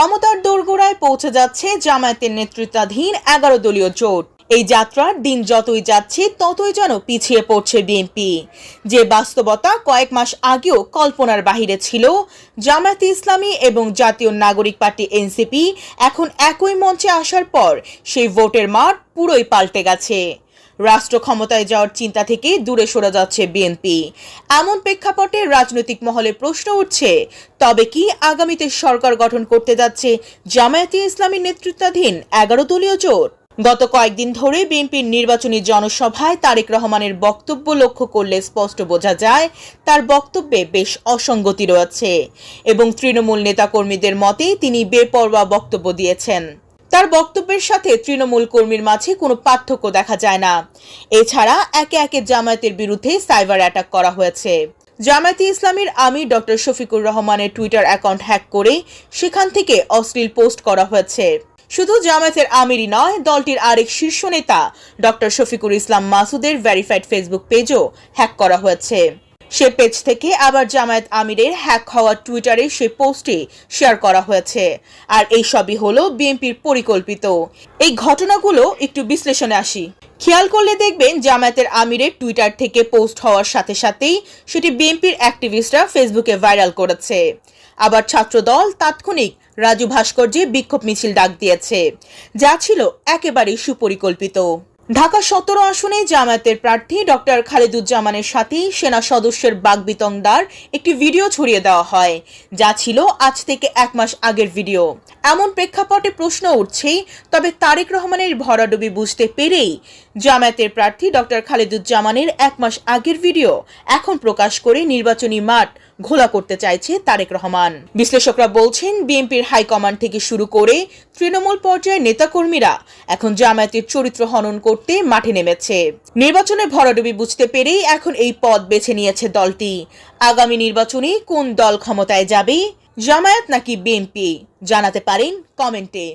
ক্ষমতার দোরগোড়ায় পৌঁছে যাচ্ছে জামায়াতের নেতৃত্বাধীন এগারো দলীয় জোট। এই যাত্রার দিন যতই যাচ্ছে, ততই যেন পিছিয়ে পড়ছে বিএনপি। যে বাস্তবতা কয়েক মাস আগেও কল্পনার বাহিরে ছিল, জামায়াতে ইসলামী এবং জাতীয় নাগরিক পার্টি এনসিপি এখন একই মঞ্চে আসার পর সেই ভোটের মাঠ পুরোই পাল্টে গেছে। রাষ্ট্র ক্ষমতায় যাওয়ার চিন্তা থেকে দূরে সরে যাচ্ছে বিএনপি এমন প্রেক্ষাপটে রাজনৈতিক মহলে প্রশ্ন উঠছে, তবে কি আগামীতে সরকার গঠন করতে যাচ্ছে জামায়াতে ইসলামী নেতৃত্বাধীন এগারো দলীয় জোট? গত কয়েকদিন ধরে বিএনপির নির্বাচনী জনসভায় তারেক রহমানের বক্তব্য লক্ষ্য করলে স্পষ্ট বোঝা যায়, তার বক্তব্যে বেশ অসঙ্গতি রয়েছে এবং তৃণমূল নেতাকর্মীদের মতে তিনি বেপরোয়া বক্তব্য দিয়েছেন। তার বক্তব্যের সাথে তৃণমূল কর্মীর মাঝে কোনো পার্থক্য দেখা যায় না। এছাড়া একে একে জামায়াতের বিরুদ্ধে সাইবার অ্যাটাক করা হয়েছে। জামায়াতে ইসলামের আমির ডক্টর শফিকুর রহমানের টুইটার অ্যাকাউন্ট হ্যাক করে সেখান থেকে অশ্লীল পোস্ট করা হয়েছে। শুধু জামায়াতের আমিরই নয়, দলটির আরেক শীর্ষ নেতা ডক্টর শফিকুর ইসলাম মাসুদের ভেরিফাইড ফেসবুক পেজও হ্যাক করা হয়েছে। সে পেজ থেকে আবার জামায়াত আমিরের হ্যাক হওয়া টুইটারে সে পোস্টে শেয়ার করা হয়েছে। আর এই সবই হলো বিএনপির পরিকল্পিত। এই ঘটনাগুলো একটু বিশ্লেষণে আসি। খেয়াল করলে দেখবেন জামায়াতের আমিরের টুইটার থেকে পোস্ট হওয়ার সাথে সাথেই সেটি বিএনপির অ্যাক্টিভিস্টরা ফেসবুকে ভাইরাল করেছে। আবার ছাত্রদল তাৎক্ষণিক রাজু ভাস্কর্যে বিক্ষোভ মিছিল ডাক দিয়েছে। যা ছিল একেবারেই সুপরিকল্পিত। ঢাকা সতেরো আসনে জামায়াতের প্রার্থী ডক্টর খালেদুজ্জামানের সাথে সেনা সদস্যের বাগবিতংদার একটি ভিডিও ছড়িয়ে দেওয়া হয়। যা ছিল আজ থেকে এক মাস আগের ভিডিও। এমন প্রেক্ষাপটে প্রশ্ন উঠছেই, তবে তারেক রহমানের ভরাডুবি বুঝতে পেরেই জামায়াতের প্রার্থী ডক্টর খালেদুজ্জামানের এক মাস আগের ভিডিও এখন প্রকাশ করে নির্বাচনী মাঠ ঘোলা করতে চাইছে তারেক রহমান। বিশ্লেষকরা বলছেন, বিএনপির হাইকমান্ড থেকে শুরু করে তৃণমূল পর্যায়ের নেতাকর্মীরা এখন জামায়াতের চরিত্র হনন করতে মাঠে নেমেছে। নির্বাচনে ভরাডুবি বুঝতে পেরেই এখন এই পথ বেছে নিয়েছে দলটি। আগামী নির্বাচনে কোন দল ক্ষমতায় যাবে, জামায়াত নাকি বিএনপি? জানাতে পারেন কমেন্টে।